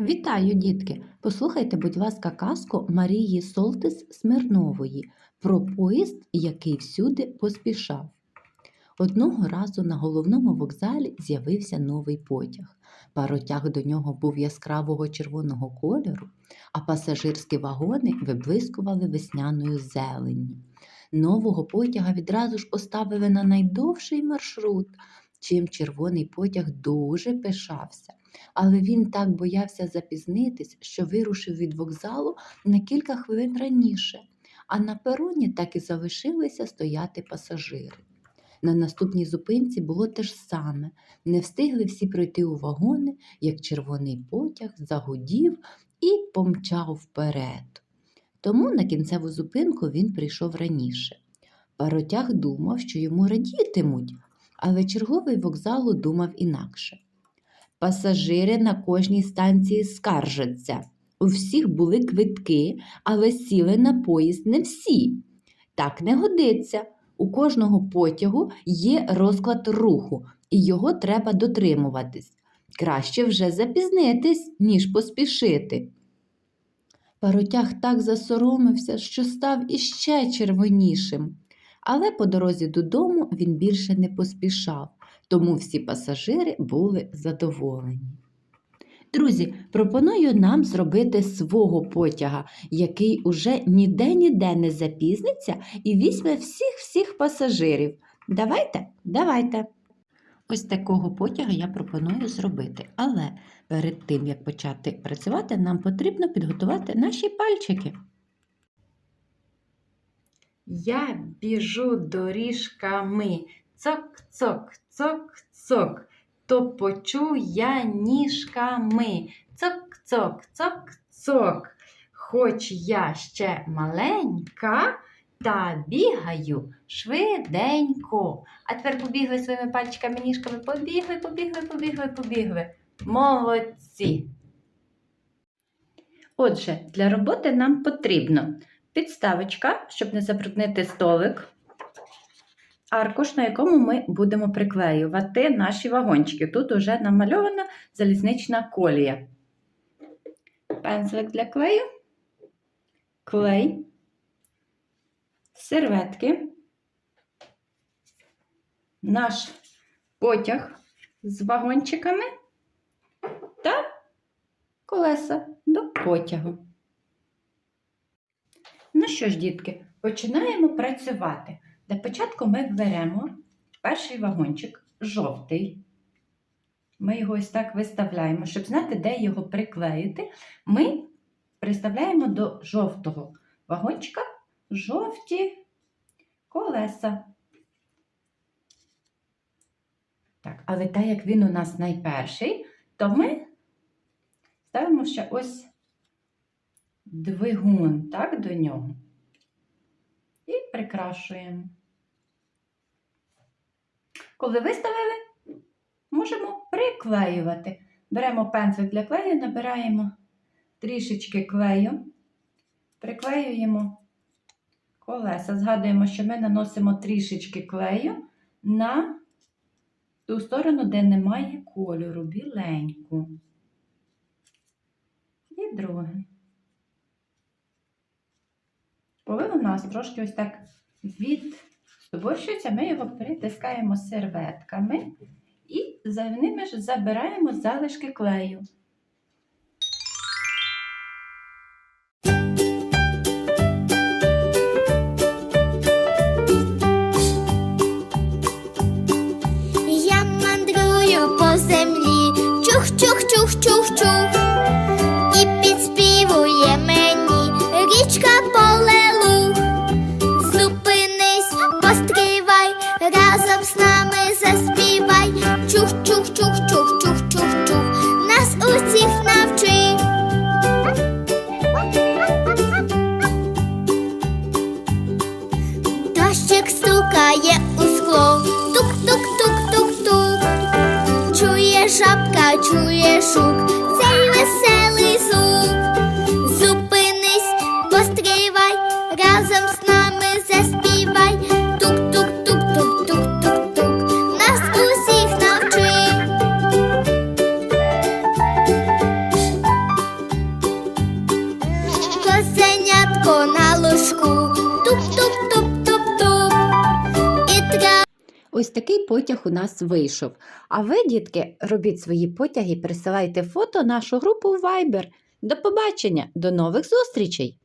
Вітаю, дітки! Послухайте, будь ласка, казку Марії Солтис Смирнової про поїзд, який всюди поспішав. Одного разу на головному вокзалі з'явився новий потяг. Паротяг до нього був яскравого червоного кольору, а пасажирські вагони виблискували весняною зеленню. Нового потяга відразу ж поставили на найдовший маршрут, чим червоний потяг дуже пишався але він так боявся запізнитись, що вирушив від вокзалу на кілька хвилин раніше, а на пероні так і залишилися стояти пасажири. На наступній зупинці було те ж саме. Не встигли всі пройти у вагони, як червоний потяг загудів і помчав вперед. Тому на кінцеву зупинку він прийшов раніше. Паротяг думав, що йому радітимуть, але черговий вокзалу думав інакше. Пасажири на кожній станції скаржаться. У всіх були квитки, але сіли на поїзд не всі. Так не годиться. У кожного потягу є розклад руху, і його треба дотримуватись. Краще вже запізнитись, ніж поспішити. Паротяг так засоромився, що став іще червонішим. Але по дорозі додому він більше не поспішав тому всі пасажири були задоволені. Друзі, пропоную нам зробити свого потяга, який уже ніде-ніде не запізниться і візьме всіх-всіх пасажирів. Давайте, давайте. Ось такого потяга я пропоную зробити. Але перед тим, як почати працювати, нам потрібно підготувати наші пальчики. Я біжу доріжками. Цок-цок, цок-цок, то почув я ніжками. Цок-цок, цок-цок. Хоч я ще маленька, та бігаю швиденько. А тепер побігли своїми пальчиками, ніжками, побігли, побігли, побігли, побігли. Молодці. Отже, для роботи нам потрібно підставочка, щоб не забруднити столик аркуш, на якому ми будемо приклеювати наші вагончики. Тут вже намальована залізнична колія. Пензлик для клею, клей, серветки, наш потяг з вагончиками та колеса до потягу. Ну що ж, дітки, починаємо працювати. Для початку ми беремо перший вагончик жовтий. Ми його ось так виставляємо, щоб знати, де його приклеїти. Ми приставляємо до жовтого вагончика жовті колеса. Так, але так як він у нас найперший, то ми ставимо ще ось двигун так, до нього і прикрашуємо. Коли виставили, можемо приклеювати. Беремо пензлик для клею, набираємо трішечки клею, приклеюємо колеса. Згадуємо, що ми наносимо трішечки клею на ту сторону, де немає кольору, біленьку. І друге. Коли у нас трошки ось так від Борщиця ми його притискаємо серветками і за ними ж забираємо залишки клею. Я мандрую по землі, чух-чух-чух-чух-чух. Жабка, чує шук, цей веселий звук. Зупинись, постривай, разом з нами заспівай. Ось такий потяг у нас вийшов. А ви, дітки, робіть свої потяги, присилайте фото нашу групу в Viber. До побачення, до нових зустрічей!